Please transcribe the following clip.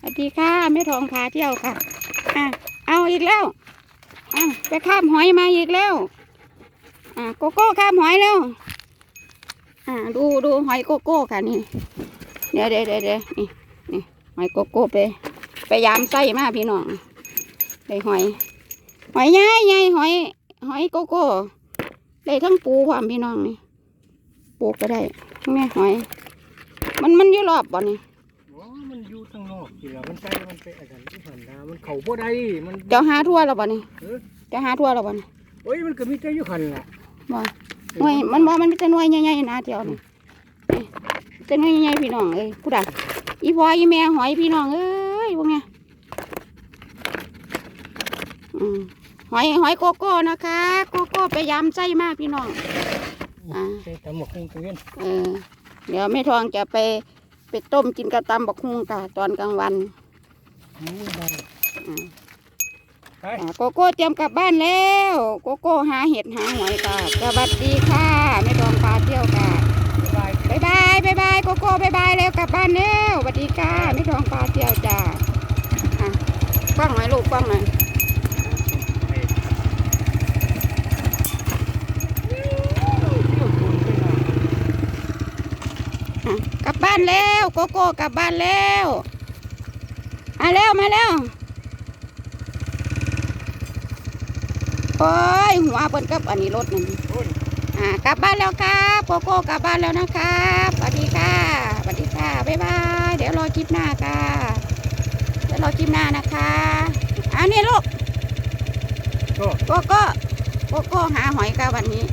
สวัสดีค่ะแม่ทองพาเที่ยวค่ะอะเอาอีกแล้วอะไปข้ามหอยมาอีกแล้วอะโกโก้ข้ามหอยแล้วอะดูดูหอยโกโก้ค่ะนี่เดี๋ยวเดี๋ยวเดี๋ยวเดี๋ยวนี่นี่หอยโกโก้ไปไปยามไส้มาพี่น้องได้หอย หอยใหญ่ใหญ่หอย หอยโกโก้ได้ทั้งปูความพี่น้องนี่ปูก็ได้แม่หอย มันมันอยู่รอบบ่นี่ อ๋อมันอยู่ข้างนอกทีละมันใกล้มันไปอาจารย์ที่ผ่านดามันเข่าบ่ได้มัน เจ้าหาทั่วแล้วบ่นี่เออ เจ้าหาทั่วแล้วบ่นี่โอ้ยมันก็มีแต่อยู่หันล่ะบ่หน่วยมันบ่มันจะหน่วยใหญ่ๆนะเดียวนี่นี่จะหน่วยใหญ่ๆพี่น้องเอ้ยผู้ใดอีพ่ออีแม่หอยพี่น้องเอ้ยพวกเนี้ยอืมหอยหอยโกโก้นะคะ โกโก้ไปยำไส้มากพี่น้อง อ่า ใส่ตำหมกคงตะเวนเออเดี๋ยวแม่ทองจะไป ไปต้มกินกระตำบักฮุ่งค่ะตอนกลางวันนี่ได้อ่าไปอ่าโกโก้เตรียมกลับบ้านแล้ว โกโก้หาเห็ดหาหอยค่ะสวัสดีค่ะแม่ทองพาเที่ยวค่ะบ๊ายบายบายบายบายบายโกโก้บายบายแล้วกลับบ้านแล้วสวัสดีค่ะแม่ทองพาเที่ยวจ้าอะฟังหน่อยลูกฟังหน่อย ไปเที่ยวชวนไปหน่อย อะ กลับบ้านแล้วโกโก้กลับบ้านแล้วมาแล้วมาแล้วโอ้ยหัวเปิ้นกับอันนี้รถนั่นโอ้ยอ่ากลับบ้านแล้วครับโกโก้กลับบ้านแล้วนะครับสวัสดีค่ะสวัสดีค่ะบ๊ายบายเดี๋ยวรอคลิปหน้าค่ะเดี๋ยวรอคลิปหน้านะคะอันนี้ลูกก็โกโก้โกโก้หาหอยค่ะวันนี้